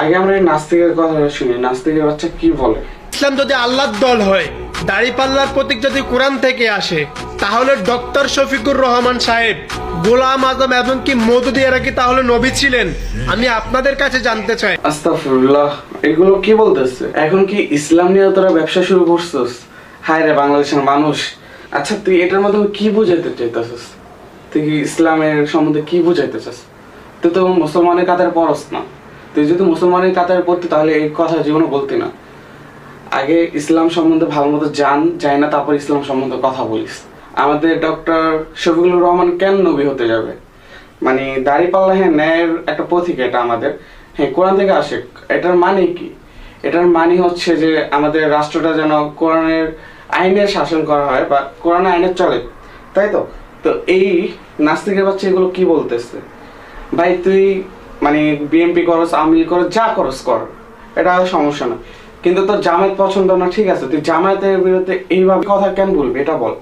আগে আমরা এই নাস্তিকের কথা শুনি নাস্তিকের বাচ্চা কি বলে? ইসলাম যদি আল্লাহর দল হয় দাড়িপাল্লার প্রতীক যদি কোরআন থেকে আসে তাহলে ডক্টর শফিকুর রহমান সাহেব গোলাম আজম মধুদি এরা কি তাহলে নবী ছিলেন? আমি আপনাদের কাছে জানতে চাই। এগুলো কি বলতেছে? এখন কি ইসলাম নিয়ে তোরা ব্যবসা শুরু করছিস? হায় রে বাংলাদেশের মানুষ। আচ্ছা তুই এটার মাধ্যমে কি বুঝাইতে চাইতেছিস? তুই কি ইসলামের সম্বন্ধে কি বুঝাইতে চাস? তুই তো মুসলমানের কাতারে পড়স না। তুই যদি মুসলমানের কাতারে পড়তি, তাহলে এই কথা জীবনে বলতি না। আগে ইসলাম সম্বন্ধে ভালো মতো জান যায় না তারপর ইসলাম সম্বন্ধে কথা বলিস। আমাদের ডক্টর শফিকুল রহমান কেন নবী হতে যাবে? মানে দাড়িপাল্লা হ্যাঁ ন্যায়ের একটা পথিক এটা আমাদের। হ্যাঁ কোরআন থেকে আসে, এটার মানে কি? এটার মানে হচ্ছে যে আমাদের রাষ্ট্রটা যেন কোরআনের আইনের শাসন করা হয়, বা কোরআনের আইনের চলে, তাই তো? তো এই নাস্তিকের বাচ্চা এগুলো কি বলতেছে? ভাই, তুই মানে বিএমপি করস আওয়ামী লীগ করস যা করস কর, এটা সমস্যা না। কিন্তু তোর জামায়াত পছন্দ না, ঠিক আছে, তুই জামায়াতের বিরুদ্ধে এইভাবে কথা কেন বলবি, এটা বল।